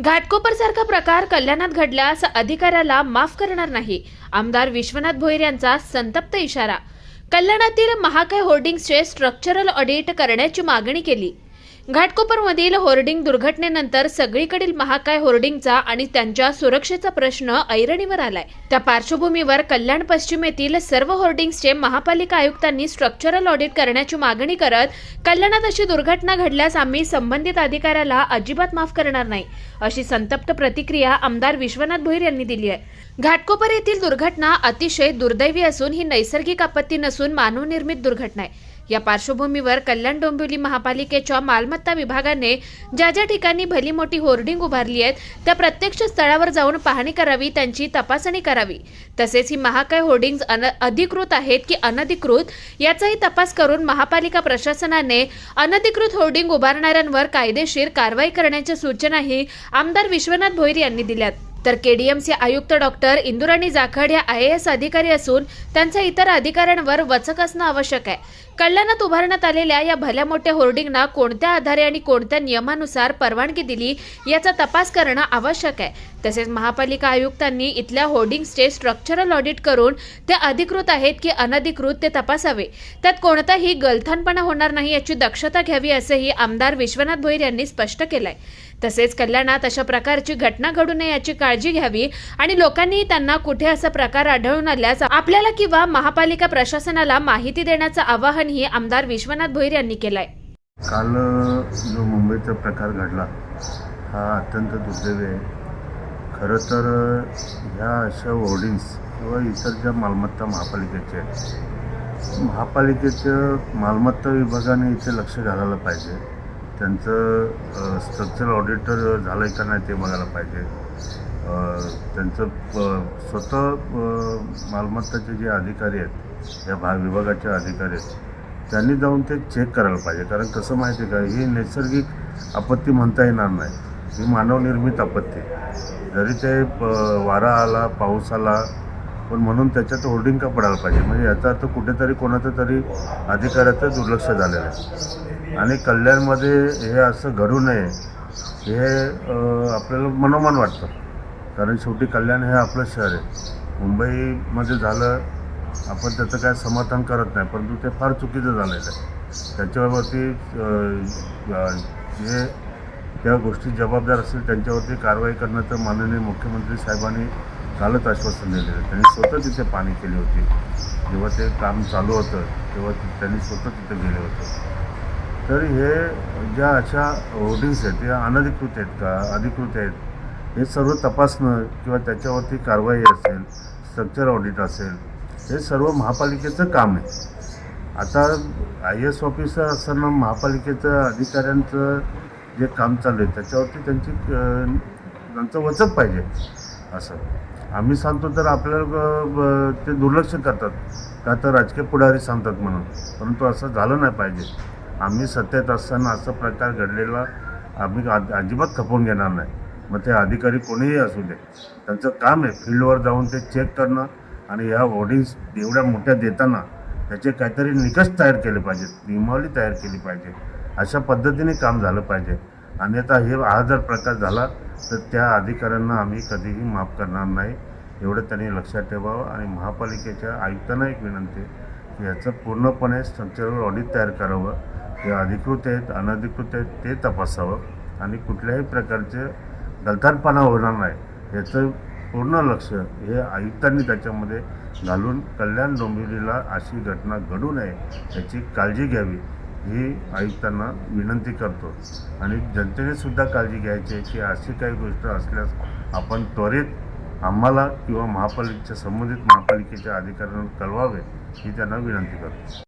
घाटकोपरसारखा प्रकार कल्याणात घडल्यास अधिकाऱ्याला माफ करणार नाही. आमदार विश्वनाथ भोईर यांचा संतप्त इशारा. कल्याणातील महाकाय होर्डिंग्सचे स्ट्रक्चरल ऑडिट करण्याची मागणी केली. घाटकोपरमधील होर्डिंग दुर्घटनेनंतर सगळीकडील महाकाय होर्डिंगचा आणि त्यांच्या सुरक्षेचा प्रश्न ऐरणीवर आलाय. त्या पार्श्वभूमीवर कल्याण पश्चिमेतील सर्व होर्डिंग्सचे महापालिका आयुक्तांनी स्ट्रक्चरल ऑडिट करण्याची मागणी करत कल्याणात अशी दुर्घटना घडल्यास आम्ही संबंधित अधिकाऱ्याला अजिबात माफ करणार नाही अशी संतप्त प्रतिक्रिया आमदार विश्वनाथ भोईर यांनी दिली आहे. घाटकोपर येथील दुर्घटना अतिशय दुर्दैवी असून ही नैसर्गिक आपत्ती नसून मानवनिर्मित दुर्घटना आहे. या पार्श्वभूमीवर कल्याण डोंबिवली महापालिकेच्या मालमत्ता विभागाने ज्या ज्या ठिकाणी भली मोठी होर्डिंग उभारली आहेत त्या प्रत्यक्ष स्थळावर जाऊन पाहणी करावी त्यांची तपासणी करावी. तसेच ही महाकाय होर्डिंग्ज अन अधिकृत आहेत की अनधिकृत याचाही तपास करून महापालिका प्रशासनाने अनधिकृत होर्डिंग उभारणाऱ्यांवर कायदेशीर कारवाई करण्याच्या सूचनाही आमदार विश्वनाथ भोईर यांनी दिल्यात. तर केडीएमचे आयुक्त डॉक्टर इंदुराणी जाखड या आय एस अधिकारी असून त्यांचा इतर अधिकाऱ्यांवर वचक असणं आवश्यक आहे. कल्याणात उभारण्यात आलेल्या या भल्या मोठ्या होर्डिंगना कोणत्या आधारे आणि कोणत्या नियमानुसार परवानगी दिली याचा तपास करणं आवश्यक आहे. तसेच महापालिका आयुक्तांनी इथल्या होर्डिंग्सचे स्ट्रक्चरल ऑडिट करून ते अधिकृत आहेत की अनधिकृत ते तपासावे. त्यात कोणताही गलथानपणा होणार नाही याची दक्षता घ्यावी असंही आमदार विश्वनाथ भोईर यांनी स्पष्ट केलंय. तसेच कल्याणात अशा प्रकारची घटना घडू नये याची काळजी घ्यावी आणि लोकांनी त्यांना कुठे असा प्रकार आढळून आल्यास आपल्याला किंवा महापालिका प्रशासनाला माहिती देण्याचं आवाहनही आमदार विश्वनाथ भोईर यांनी केलंय. काल जो मुंबईचा प्रकार घडला हा अत्यंत दुर्दैवी आहे. खरं तर ह्या अशा होर्डिंग्स किंवा इतर ज्या मालमत्ता महापालिकेच्या आहेत महापालिकेच्या मालमत्ता विभागाने इथे लक्ष घालायला पाहिजे. त्यांचं स्ट्रक्चर ऑडिटर झालं आहे का नाही ते बघायला पाहिजे. त्यांचं प- स्वतः मालमत्ताचे जे अधिकारी आहेत या भाग विभागाचे अधिकारी आहेत त्यांनी जाऊन ते चेक करायला पाहिजे. कारण कसं माहिती आहे का ही नैसर्गिक आपत्ती म्हणता येणार नाही. ही मानवनिर्मित आपत्ती. आहे. जरी ते प- वारा आला पाऊस आला पण म्हणून त्याच्यात होर्डिंग का पडायला पाहिजे? म्हणजे याचा अर्थ कुठेतरी कोणाचं तरी अधिकाऱ्याचं दुर्लक्ष झालेलं आहे. आणि कल्याणमध्ये हे असं घडू नये हे आपल्याला मनोमन वाटतं. कारण शेवटी कल्याण हे आपलं शहर आहे. मुंबईमध्ये झालं आपण त्याचं काय समर्थन करत नाही परंतु ते फार चुकीचं झालेलं आहे. त्याच्यावरती जे त्या गोष्टी जबाबदार असतील त्यांच्यावरती कारवाई करण्याचं माननीय मुख्यमंत्री साहेबांनी कालच आश्वासन दिलेलं आहे. त्यांनी स्वतः तिथे पाणी केली होती. जेव्हा ते काम चालू होतं तेव्हा त्यांनी स्वतः तिथे गेले होते. तर हे ज्या अशा होर्डिंग्स आहेत त्या अनधिकृत आहेत का अधिकृत आहेत हे सर्व तपासणं किंवा त्याच्यावरती कारवाई असेल स्ट्रक्चर ऑडिट असेल हे सर्व महापालिकेचं काम आहे. आता आय एस ऑफिसर असताना महापालिकेचं अधिकाऱ्यांचं जे काम चालू आहे त्याच्यावरती त्यांची त्यांचं वचक पाहिजे असं. आम्ही सांगतो तर आपल्याला ते दुर्लक्ष करतात. का तर राजकीय पुढारी सांगतात म्हणून. परंतु असं झालं नाही पाहिजे. आम्ही सत्तेत असताना असा प्रकार घडलेला आम्ही अजिबात खपवून घेणार नाही. मग ते अधिकारी कोणीही असू दे. त्यांचं काम आहे फील्डवर जाऊन ते चेक करणं आणि ह्या होर्डिंग्स एवढ्या मोठ्या देताना त्याचे काहीतरी निकष तयार केले पाहिजेत. नियमावली तयार केली पाहिजे. अशा पद्धतीने काम झालं पाहिजे. अन्यथा हे हा जर प्रकार झाला तर त्या अधिकाऱ्यांना आम्ही कधीही माफ करणार नाही. एवढं त्यांनी लक्षात ठेवावं आणि महापालिकेच्या आयुक्तांना एक विनंती की याचं पूर्णपणे स्ट्रक्चरल ऑडिट तयार करावं. जे अधिकृत आहेत अनधिकृत आहेत ते तपासावं. आणि कुठल्याही प्रकारचे गलथानपणा होणार नाही. याचं पूर्ण लक्ष हे आयुक्तांनी त्याच्यामध्ये घालून कल्याण डोंबिवलीला अशी घटना घडू नये याची काळजी घ्यावी ही आयुक्तांना विनंती करतो. आणि जनतेने सुद्धा काळजी घ्यायची आहे की अशी काही गोष्ट असल्यास आपण त्वरित आम्हाला किंवा महापालिकेच्या संबंधित महापालिकेच्या अधिकाऱ्यांना कळवावे ही त्यांना विनंती करतो.